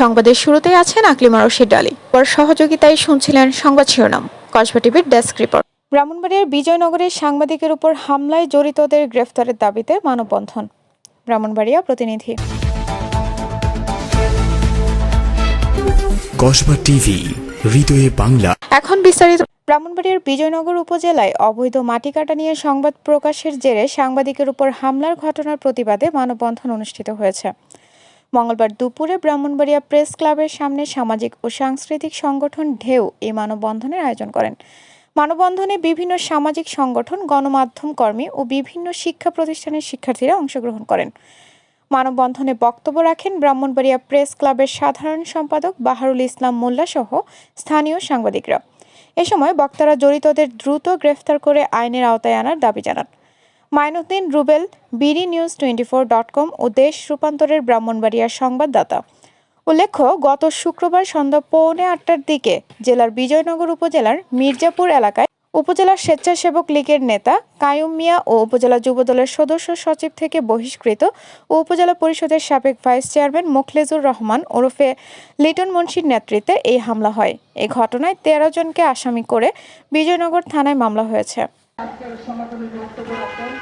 সংবাদের শুরুতেই আছেন আকলিমা রশিদ আলী। পর সহযোগিতায় শুনছিলেন সংবাদ শিরোনাম। কসবা টিভির ডেস্ক রিপোর্ট। ব্রাহ্মণবাড়িয়ার বিজয়নগরের সাংবাদিকের উপর হামলায় জড়িতদের গ্রেফতারের দাবিতে মানববন্ধন। ব্রাহ্মণবাড়িয়া প্রতিনিধি। কসবা টিভি হৃদয়ে বাংলা। এখন বিস্তারিত ব্রাহ্মণবাড়িয়ার বিজয়নগর উপজেলায় অবৈধ মাটি কাটা নিয়ে সংবাদ প্রকাশের জেরে সাংবাদিকের উপর হামলার ঘটনার প্রতিবাদে মানববন্ধন অনুষ্ঠিত হয়েছে। মঙ্গলবার দুপুরে ব্রাহ্মণবাড়িয়া প্রেস ক্লাবের সামনে সামাজিক ও সাংস্কৃতিক সংগঠন ঢেউ এই মানববন্ধনের আয়োজন করেন। মানববন্ধনে বিভিন্ন সামাজিক সংগঠন, গণমাধ্যম কর্মী ও বিভিন্ন শিক্ষা প্রতিষ্ঠানের শিক্ষার্থীরা অংশগ্রহণ করেন। মানববন্ধনে বক্তব্য রাখেন ব্রাহ্মণবাড়িয়া প্রেস ক্লাবের সাধারণ সম্পাদক বাহারুল ইসলাম মোল্লা সহ স্থানীয় সাংবাদিকরা। এ সময় বক্তারা জড়িতদের দ্রুত গ্রেফতার করে আইনের আওতায় আনার দাবি জানান। Mainuddin Rubel BD news twenty four dot com ও দেশ রূপান্তরের ব্রাহ্মণবাড়িয়ার সংবাদদাতা। উল্লেখ্য, গত শুক্রবার সন্ধ্যা পৌনে আটটার দিকে জেলার বিজয়নগর উপজেলার মির্জাপুর এলাকায় উপজেলা স্বেচ্ছাসেবক লীগের নেতা কায়ুম মিয়া ও উপজেলা যুবদলের সদস্য সচিব থেকে বহিষ্কৃত ও উপজেলা পরিষদের সাবেক ভাইস চেয়ারম্যান মোখলেজুর রহমান ওরফে লিটন মুন্সির নেতৃত্বে এই হামলা হয়। এই ঘটনায় তেরো জনকে আসামি করে বিজয়নগর থানায় মামলা হয়েছে। আজকের সমাপনী বক্তব্য রাখবেন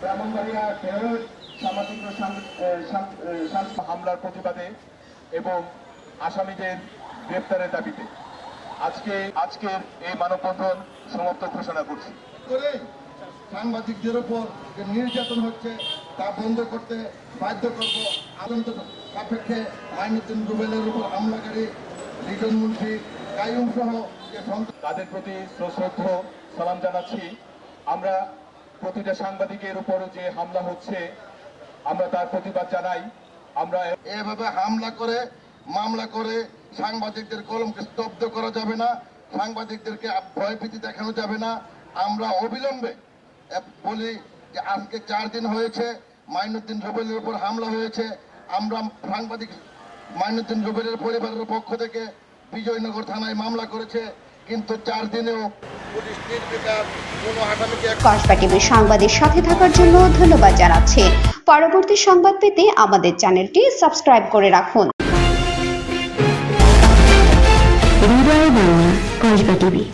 ব্রাহ্মণবাড়িয়া ঢেউয়ের সামাজিক হামলার প্রতিবাদে এবং আসামিদের গ্রেপ্তারের দাবিতে। আজকে, আজকের এই মানববন্ধন সমাপ্ত ঘোষণা করছি। করে সাংবাদিকদের উপর যে নির্যাতন হচ্ছে, তা বন্ধ করতে বাধ্য করব আনন্দ সাপেক্ষে মাইনুদ্দিন রুবেলের উপর হামলাকারী লিটন মুন্সি কায়ুম সহ যে তাদের প্রতি সশ্রদ্ধ সালাম জানাচ্ছি। আমরা প্রতিটা সাংবাদিকের উপর যে হামলা হচ্ছে আমরা তার প্রতিবাদ জানাই। আমরা এভাবে হামলা করে মামলা করে সাংবাদিকদের কলমকে স্তব্ধ করা যাবে না সাংবাদিকদেরকে ভয়ভীতি দেখানো যাবে না। আমরা অবিলম্বে বলি যে আজকে চার দিন হয়েছে মাইনুদ্দিন রুবেলের উপর হামলা হয়েছে। আমরা সাংবাদিক মাইনুদ্দিন রুবেলের পরিবারের পক্ষ থেকে বিজয়নগর থানায় মামলা করেছে কিন্তু চার দিনেও কসবা টিভির সংবাদের সাথে থাকার জন্য ধন্যবাদ জানাচ্ছি। পরবর্তী সংবাদ পেতে আমাদের চ্যানেলটি সাবস্ক্রাইব করে রাখুন। কসবা টিভি